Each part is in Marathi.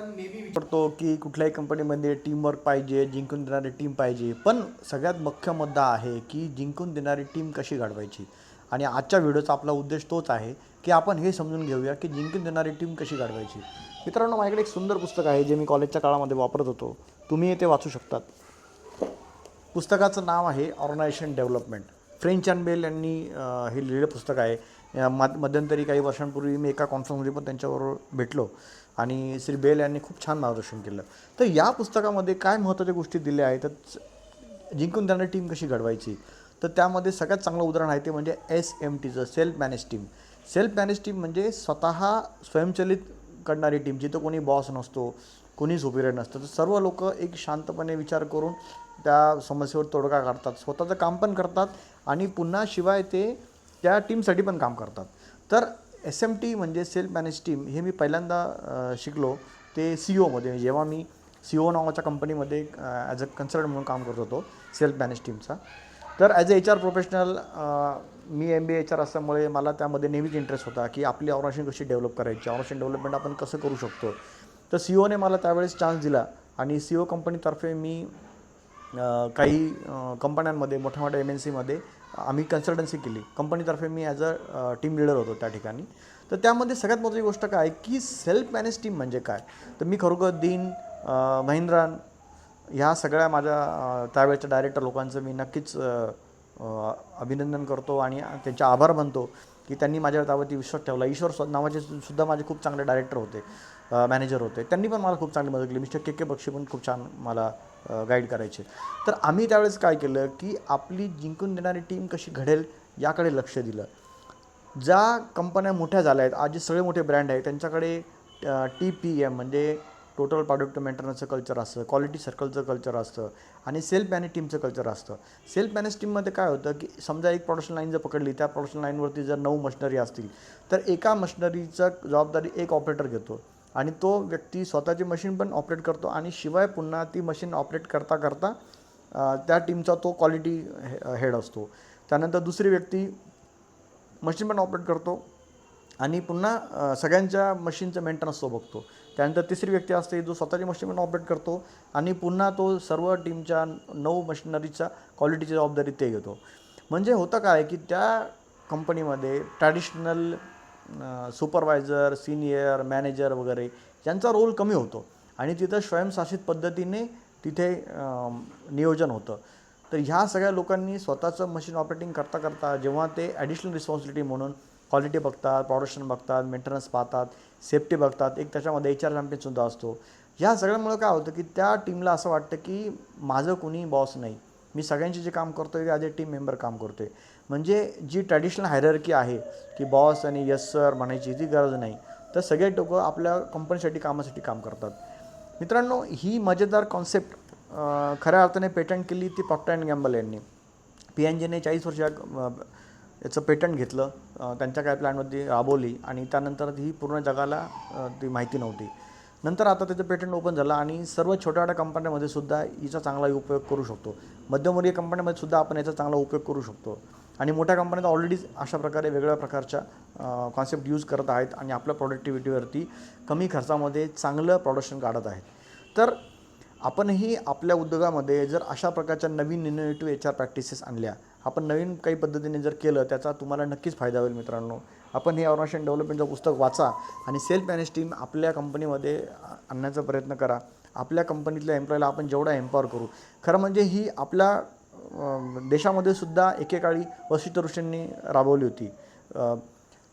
आपण नेहमी विचारतो की कुठल्याही कंपनीमध्ये टीमवर्क पाहिजे जिंकून देणारी टीम पाहिजे. पण सगळ्यात मुख्य मुद्दा आहे की जिंकून देणारी टीम कशी घडवायची? आणि आजच्या व्हिडिओचा आपला उद्देश तोच आहे की आपण हे समजून घेऊया की जिंकून देणारी टीम कशी घडवायची. मित्रांनो माझ्याकडे एक सुंदर पुस्तक आहे जे मी कॉलेजच्या काळामध्ये वापरत होतो. तुम्ही ते वाचू शकतात. पुस्तकाचं नाव आहे organization development French and Bell यांनी हे लिहिलेलं पुस्तक आहे. या मध्यंतरी काही वर्षांपूर्वी मी एका कॉन्फरन्समध्ये पण त्यांच्याबरोबर भेटलो. आणि श्री बेल यांनी खूप छान मार्गदर्शन केलं. तर या पुस्तकामध्ये काय महत्त्वाच्या गोष्टी दिल्या आहेत तर जिंकून त्यांना टीम कशी घडवायची? तर त्यामध्ये सगळ्यात चांगलं उदाहरण आहे ते म्हणजे एस एम टीचं self manage team self manage team म्हणजे स्वतः स्वयंचलित करणारी टीम जिथं कोणी बॉस नसतो कोणी सुपिरियर नसतं. तर सर्व लोक एक शांतपणे विचार करून त्या समस्येवर तोडगा काढतात स्वतःचं काम पण करतात आणि पुन्हा शिवाय ते त्या टीमसाठी पण काम करतात. तर एस एम टी म्हणजे सेल्फ मॅनेज टीम हे मी पहिल्यांदा शिकलो. ते सी ओमध्ये जेव्हा मी सी ओ नावाच्या कंपनीमध्ये ॲज अ कन्सल्टंट म्हणून काम करत होतो सेल्फ मॅनेज टीमचा. तर as a H R professional me M B H R असल्यामुळे मला त्यामध्ये नेहमीच इंटरेस्ट होता की आपली ऑर्गनायझेशन कशी डेव्हलप करायची ऑर्गनायझेशन डेव्हलपमेंट आपण कसं करू शकतो. तर सी ओने मला त्यावेळेस चान्स दिला आणि सी ओ कंपनीतर्फे मी काही कंपन्यांमध्ये मोठ्या मोठ्या एम एन सीमध्ये आम्ही कन्सल्टन्सी केली. कंपनीतर्फे मी ॲज अ टीम लिडर होतो त्या ठिकाणी. तर त्यामध्ये सगळ्यात महत्त्वाची गोष्ट काय की सेल्फ मॅनेज टीम म्हणजे काय? तर मी खरोखर दिन महिंद्रान ह्या सगळ्या माझ्या त्यावेळच्या डायरेक्टर लोकांचं मी नक्कीच अभिनंदन करतो आणि त्यांचे आभार मानतो की त्यांनी माझ्यावर त्यावरती विश्वास ठेवला. ईश्वर नावाचे सुद्धा माझे खूप चांगले डायरेक्टर होते मॅनेजर होते. त्यांनी पण मला खूप चांगली मदत केली. मिस्टर के के बक्षी पण खूप छान मला गाईड करायचे. तर आम्ही त्यावेळेस काय केलं की आपली जिंकून देणारी टीम कशी घडेल याकडे लक्ष दिलं. ज्या कंपन्या मोठ्या झाल्या आहेत आज जे सगळे मोठे ब्रँड आहेत त्यांच्याकडे टी पी एम म्हणजे टोटल प्रॉडक्ट मेंटेनन्सचं कल्चर असतं क्वालिटी सर्कलचं कल्चर असतं आणि सेल्फ मॅनेज टीमचं कल्चर असतं. सेल्फ मॅनेज टीममध्ये काय होतं की समजा एक प्रोडक्शन लाईन जर पकडली त्या प्रोडक्शन लाईनवरती जर नऊ मशिनरी असतील तर एका मशिनरीचं जबाबदारी एक ऑपरेटर घेतो. आणि तो व्यक्ती स्वतःची मशीन पण ऑपरेट करतो आणि शिवाय पुन्हा ती मशीन ऑपरेट करता करता त्या टीमचा तो क्वालिटी हेड असतो. त्यानंतर दुसरी व्यक्ती मशीन पण ऑपरेट करतो आणि पुन्हा सगळ्यांच्या मशीनचं मेंटेनन्स तो बघतो. त्यानंतर तिसरी व्यक्ती असते जो स्वतःची मशीन पण ऑपरेट करतो आणि पुन्हा तो सर्व टीमच्या नऊ मशिनरीच्या क्वालिटीची जबाबदारी ते घेतो. म्हणजे होतं काय की त्या कंपनीमध्ये ट्रॅडिशनल सुपरवायझर सिनियर मॅनेजर वगैरे यांचा रोल कमी होतो. आणि तिथं स्वयंशासित पद्धतीने तिथे नियोजन होतं. तर ह्या सगळ्या लोकांनी स्वतःचं मशीन ऑपरेटिंग करता करता जेव्हा ते ॲडिशनल रिस्पॉन्सिबिलिटी म्हणून क्वालिटी बघतात प्रोडक्शन बघतात मेंटेनन्स पाहतात सेफ्टी बघतात एक त्याच्यामध्ये एच आर चॅम्पियनसुद्धा असतो. ह्या सगळ्यामुळं काय होतं की त्या टीमला असं वाटतं की माझं कुणी बॉस नाही. मी सगळ्यांचे जे काम करतो ते ॲज अ टीम मेंबर काम करतो आहे म्हणजे जी ट्रॅडिशनल हायरकी आहे की बॉस आणि यस सर म्हणायची ती गरज नाही तर सगळे लोक आपल्या कंपनीसाठी कामासाठी काम करतात. मित्रांनो ही मजेदार कॉन्सेप्ट खऱ्या अर्थाने पेटंट केली ती प्रॉक्टर अँड गॅम्बल यांनी. पी एन जीने चाळीस वर्ष याचं पेटंट घेतलं. त्यांच्या काय प्लॅनमध्ये राबवली आणि त्यानंतर ही पूर्ण जगाला ती माहिती नव्हती. नंतर आता त्याचं पेटंट ओपन झालं आणि सर्व छोट्या छोट्या कंपन्यांमध्ये सुद्धा हिचा चांगला उपयोग करू शकतो. मध्यमवर्गीय कंपन्यांमध्ये सुद्धा आपण याचा चांगला उपयोग करू शकतो. आणि मोठ्या कंपन्या ऑलरेडीच अशा प्रकारे वेगळ्या प्रकारच्या कॉन्सेप्ट यूज करत आहेत आणि आपल्या प्रोडक्टिव्हिटीवरती कमी खर्चामध्ये चांगलं प्रोडक्शन काढत आहेत. तर आपणही आपल्या उद्योगामध्ये जर अशा प्रकारच्या नवीन इनोव्हेटिव्ह एच आर प्रॅक्टिसेस आणल्या आपण नवीन काही पद्धतीने जर केलं त्याचा तुम्हाला नक्कीच फायदा होईल मित्रांनो. आपण हे ऑर्गनायझेशन डेव्हलपमेंटचं पुस्तक वाचा आणि सेल्फ मॅनेज टीम आपल्या कंपनीमध्ये आणण्याचा प्रयत्न करा. आपल्या कंपनीतल्या एम्प्लॉयला आपण जेवढा एम्पॉवर करू. खरं म्हणजे ही आपल्या देशामध्ये सुद्धा एकेकाळी वशिष्ठ ऋषींनी राबवली होती.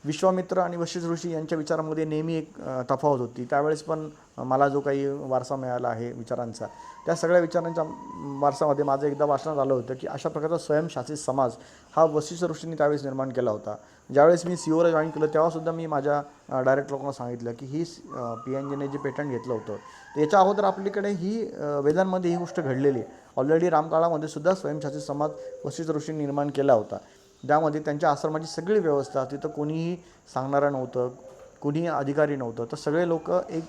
विश्वामित्र आणि वशिष्ठ ऋषी यांच्या विचारामध्ये नेहमी एक तफावत होती. त्यावेळेस पण मला जो काही वारसा मिळाला आहे विचारांचा त्या सगळ्या विचारांच्या वारसामध्ये माझं एकदा वाचनात आलं होतं की अशा प्रकारचा स्वयंशासित समाज हा वशिष्ठ ऋषींनी त्यावेळेस निर्माण केला होता. ज्यावेळेस मी सी ओला जॉईन केलं तेव्हासुद्धा मी माझ्या डायरेक्ट लोकांना सांगितलं की ही पी एन जीने जे पेटंट घेतलं होतं तर याच्या अगोदर आपल्याकडे ही वेदांमध्ये ही गोष्ट घडलेली आहे. ऑलरेडी रामकाळामध्ये सुद्धा स्वयंशासित समाज वशिष्ठ ऋषींनी निर्माण केला होता. त्यामध्ये त्यांच्या आश्रमाची सगळी व्यवस्था तिथं कोणीही सांगणारं नव्हतं कोणीही अधिकारी नव्हतं तर सगळे लोक एक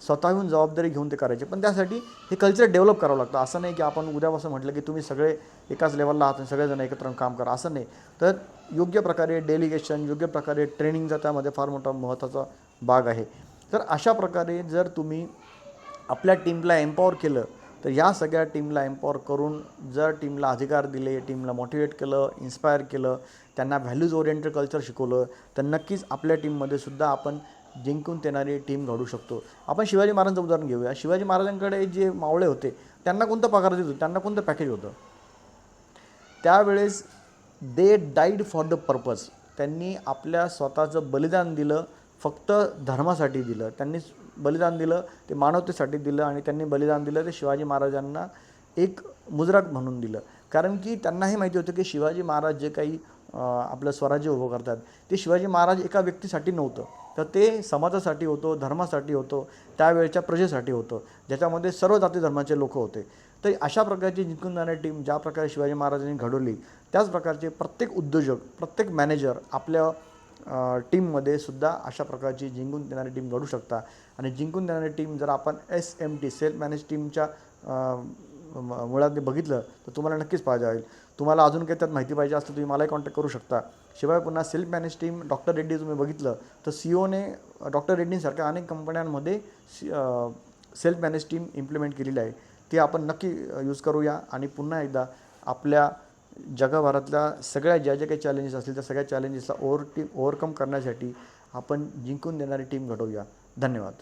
स्वतःहून जबाबदारी घेऊन ते करायचे. पण त्यासाठी हे कल्चर डेव्हलप करावं लागतं. असं नाही की आपण उद्यापासून म्हटलं की तुम्ही सगळे एकाच लेवलला आहात आणि सगळेजण एकत्र काम करा. असं नाही. तर योग्य प्रकारे डेलिगेशन योग्य प्रकारे ट्रेनिंगचा त्यामध्ये फार मोठा महत्त्वाचा भाग आहे. तर अशा प्रकारे जर तुम्ही आपल्या टीमला एम्पॉवर केलं तर या सगळ्या टीमला एम्पॉवर करून जर टीमला अधिकार दिले टीमला मोटिवेट केलं इन्स्पायर केलं त्यांना व्हॅल्यूज ओरिएंटेड कल्चर शिकवलं तर नक्कीच आपल्या टीममध्ये सुद्धा आपण जिंकून देणारी टीम घडू शकतो. आपण शिवाजी महाराजांचं उदाहरण घेऊया. शिवाजी महाराजांकडे जे मावळे होते त्यांना कोणतं पगार देत होते? त्यांना कोणतं पॅकेज होतं? त्यावेळेस they died for the purpose त्यांनी आपल्या स्वतःचं बलिदान दिलं फक्त धर्मासाठी दिलं. त्यांनी बलिदान दिलं ते मानवतेसाठी दिलं आणि त्यांनी बलिदान दिलं ते शिवाजी महाराजांना एक मुजरात म्हणून दिलं. कारण की त्यांना हे माहिती होतं की शिवाजी महाराज जे काही आपलं स्वराज्य उभं करतात. ते शिवाजी महाराज एका व्यक्तीसाठी नव्हतं. तर ते समाजासाठी होतं धर्मासाठी होतं त्यावेळच्या प्रजेसाठी होतं. ज्याच्यामध्ये सर्व जाती धर्माचे लोक होते. तर अशा प्रकारची जिंकून जाणारी टीम ज्या प्रकारे शिवाजी महाराजांनी घडवली त्याच प्रकारचे प्रत्येक उद्योजक प्रत्येक मॅनेजर आपल्या टीममध्ये सुद्धा अशा प्रकारची जिंकून देणारी टीम घडू शकता. आणि जिंकून देणारी टीम जर आपण S M T self manage टीमच्या मुळात बघितलं तर तुम्हाला नक्कीच फायदा होईल तुम्हाला अजून काही त्यात माहिती पाहिजे असतं तुम्ही मलाही कॉन्टॅक्ट करू शकता. शिवाय पुन्हा self manage team doctor Reddy तुम्ही बघितलं तर सी ओने डॉक्टर रेड्डींसारख्या अनेक कंपन्यांमध्ये सेल्फ मॅनेज टीम इम्प्लिमेंट केलेली आहे. ती आपण नक्की यूज करूया आणि पुन्हा एकदा आपल्या जगभरातल्या सगळ्या ज्या ज्या काही चॅलेंजेस असतील त्या सगळ्या चॅलेंजेसला ओव्हर टीम ओव्हरकम करण्यासाठी आपण जिंकून देणारी टीम घडवूया. धन्यवाद.